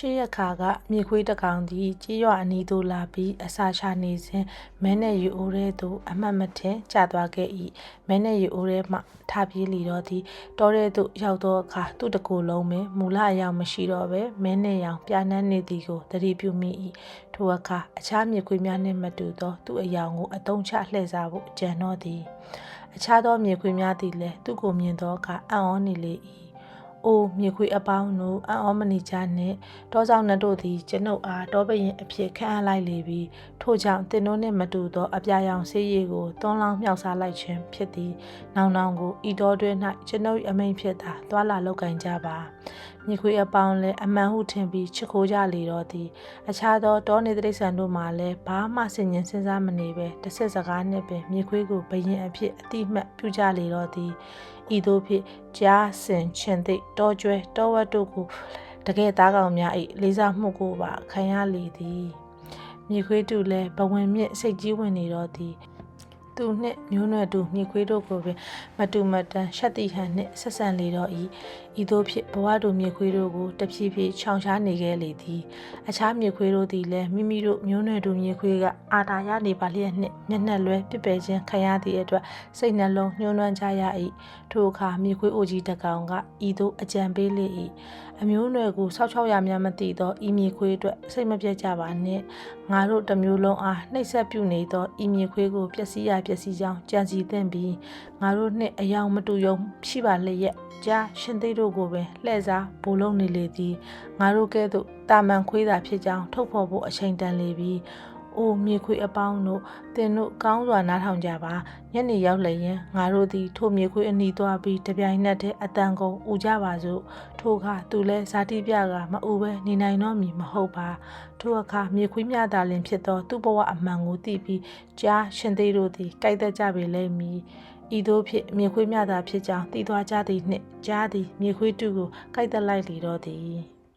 ရှေးရခါကမြေခွေးတစ်ကောင်သည်ကြေးရွာအနီးသို့လာပြီးအစာချနေစဉ်မဲနဲ့ယူအိုးထဲသို့အမှတ်မထင်ကျသွားခဲ့၏မဲနဲ့ယူအိုးထဲမှထပြေးလီတော့သည်တောထဲသို့ရောက်သောအခါသူ့တကိုယ်လုံးပင်မူလအယောင်မရှိတော့ဘဲမဲနဲ့ရောင်ပြာနှမ်းနေသည်ကိုသတိပြုမိ၏ထိုအခါအခြားမြေခွေးများနှင့်မတူသောသူ့အယောင်ကိုအတုံးချလှည့်စားဖို့ကြံတော့သည်အခြားသောမြေခွေးများသည်လည်းသူ့ကိုမြင်သောအခါအံ့ဩနေလေ၏ အိုမြေခွေးအပေါင်းတို့အံ့ဩမနေကြနှင့်တောဆောင်နှင့်တို့သည်ကျွန်ုပ်အားတောပရင်အဖြစ်ခန့်အပ်လိုက်လေပြီထို့ကြောင့်တင်တို့နှင့်မတူသောအပြာရောင်ဆေးရည်ကိုတွန်းလောင်းမြောက်စားလိုက်ခြင်းဖြစ်သည်နောင်နောင်ကိုဤတော်တွင်၌ကျွန်ုပ်အမိန်ဖြစ်သာသွာလာလောက်ကင်ကြပါမြေခွေအပေါင်းလည်းအမှန်ဟုထင်ပြီးချစ်ခိုးကြလေတော့သည်အခြားသောတောနေတိရစ္ဆာန်တို့မှလည်းဘာမှဆင်ញင်စဉ်းစားမနေပဲတစ်ဆက်စကားနှင့်ပင်မြေခွေကိုဘယင်အဖြစ်အတိအမှတ်ပြုကြလေတော့သည် ဤသို့ဖြင့်ကြားစင်ချင်သိတောကျွဲတောဝတ်တို့ကိုတကယ်သားကောင်များ၏လေးစားမှုကိုပါခံရလေသည်မြေခွေးတူလည်းဘဝင်မြင့်စိတ်ကြီးဝင်နေတော့သည် သူနှင့်မျိုးနွယ်တူမြေခွေးတို့ကိုပင်မတူမတန်ရှက်တိဟန်နှင့်ဆက်ဆံလေတော့၏ဤသို့ဖြင့်ဘဝတူမြေခွေးတို့ကိုတဖြည်းဖြည်းခြောင်ရှားနေခဲ့လေသည်အခြားမြေခွေးတို့သည်လည်းမိမိတို့မျိုးနွယ်တူမြေခွေးကအာတာရနေပါလျက်နှင့်မျက်နှာလွဲပြစ်ပယ်ခြင်းခံရသည့်အတွက်စိတ်နှလုံးညှိုးနွမ်းကြရ၏ထိုအခါမြေခွေးအိုကြီးတစ်ကောင်ကဤသို့အကြံပေးလေ၏အမျိုးနွယ်ကိုဆောက်ချောက်ရများမသိသောဤမြေခွေးအတွက်စိတ်မပြတ်ကြပါနှင့်ငါတို့တစ်မျိုးလုံးအားနှိပ်စက်ပြုနေသောဤမြေခွေးကိုပျက်စီးရပျက်စီးကြောင်းကြံစီသင့်ပြီးငါတို့နှင့်အယောင်မတူယုံရှိပါလျက်ကြားရှင်သိတို့ကိုပင်လှည့်စားဘိုးလုံးနေလေသည်ငါတို့ကဲ့သို့တာမန်ခွေးသာဖြစ်ကြောင်းထုတ်ဖော်ဖို့အချိန်တန်လေပြီ အိုမြေခွေအပေါင်းတို့တင်တို့ကောင်းစွာနားထောင်ကြပါညနေရောက်လျင်ငါတို့သည်ထိုမြေခွေအနီးသွားပြီးတပြိုင်နက်တည်းအတန်ကုန်ဥကြပါစို့ထိုအခါသူလဲဇာတိပြကမအူပဲနေနိုင်တော့မည်မဟုတ်ပါထိုအခါမြေခွေမြတာလင်ဖြစ်သောသူ့ဘဝအမှန်ကိုသိပြီးကြားရှင်သေးတို့သည်ကြိုက်တတ်ကြပေလိမ့်မည်ဤသို့ဖြင့်မြေခွေးမြတာဖြစ်ကြောင်းသိသွားကြသည်နှင့်ကြားသည်မြေခွေးတုကိုကြိုက်သက်လိုက်လေတော့သည်